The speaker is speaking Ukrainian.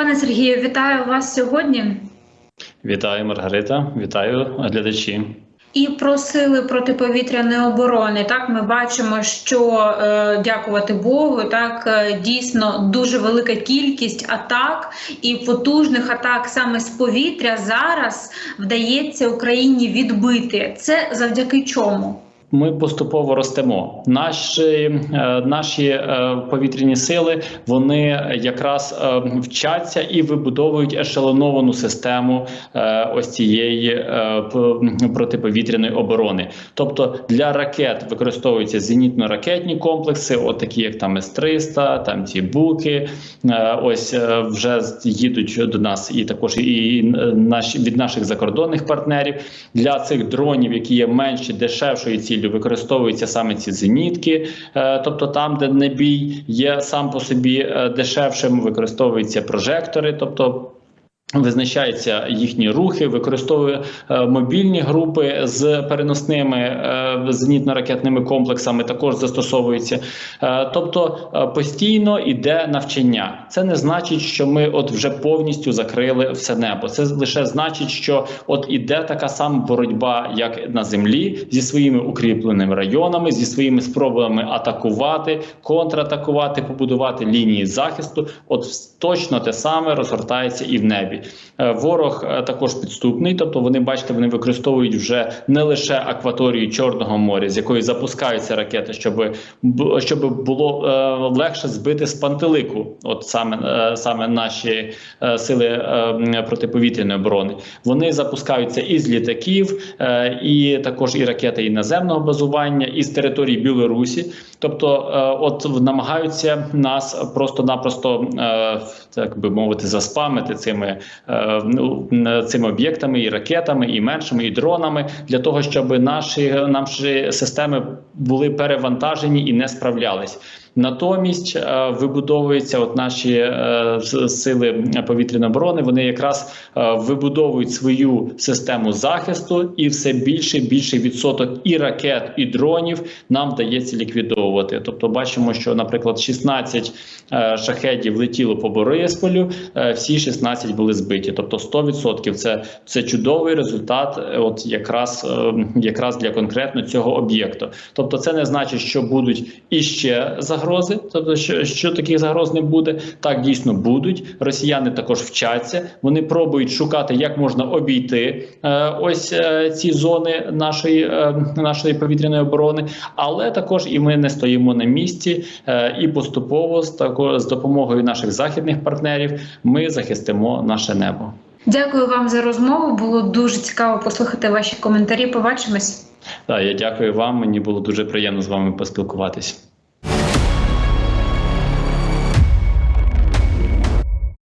Пане Сергію, вітаю вас сьогодні. Вітаю, Маргарита, вітаю глядачі. І про сили протиповітряної оборони. Так, ми бачимо, що е, дякувати Богу, так е, дійсно дуже велика кількість атак і потужних атак саме з повітря зараз вдається Україні відбити. Це завдяки чому? Ми поступово ростемо. Наші е, наші е, повітряні сили вони якраз е, вчаться і вибудовують ешелоновану систему ось цієї протиповітряної оборони. Тобто для ракет використовуються зенітно-ракетні комплекси, от такі як там С-300, там ці буки. Ось вже їдуть до нас і також і наші від наших закордонних партнерів для цих дронів, які є менші, дешевшою ціллю, використовуються саме ці зенітки. Е, Тобто, там, де небій є сам по собі е, дешевшим, використовуються прожектори. тобто Визначаються їхні рухи, використовує е, мобільні групи з переносними е, зенітно-ракетними комплексами. Також застосовуються. Е, тобто постійно йде навчання. Це не значить, що ми от вже повністю закрили все небо. Це лише значить, що от іде така сама боротьба, як на землі, зі своїми укріпленими районами, зі своїми спробами атакувати, контратакувати, побудувати лінії захисту. От точно те саме розгортається і в небі. Е, Ворог е, також підступний, тобто вони бачите, вони використовують вже не лише акваторію Чорного моря, з якої запускаються ракети, щоб щоб було е, легше збити з пантелику, от саме е, саме наші е, сили е, протиповітряної оборони. Вони запускаються із літаків, е, і також і ракети і наземного базування, і з території Білорусі. Тобто, е, от намагаються нас просто-напросто, е, так би мовити, заспамити цими, цими об'єктами, і ракетами, і меншими, і дронами, для того, щоб наші наші системи були перевантажені і не справлялись. Натомість е, вибудовуються от наші е, сили повітряної оборони. Вони якраз е, вибудовують свою систему захисту, і все більше і більше відсоток і ракет, і дронів нам вдається ліквідовувати. Тобто, бачимо, що, наприклад, 16 е, шахедів летіло по Борисполю, всі 16 були збиті. Тобто 100% це, це чудовий результат, от якраз, якраз для конкретно цього об'єкту. Тобто, це не значить, що будуть іще загрози, тобто, що, що таких загроз не буде. Так дійсно будуть. Росіяни також вчаться. Вони пробують шукати, як можна обійти е, ось е, ці зони нашої, е, нашої повітряної оборони, але також і ми не стоїмо на місці, е, і поступово з тако- з допомогою наших західних партнерів ми захистимо наше небо. Дякую вам за розмову. Було дуже цікаво послухати ваші коментарі. Побачимось. Так, я дякую вам. Мені було дуже приємно з вами поспілкуватись.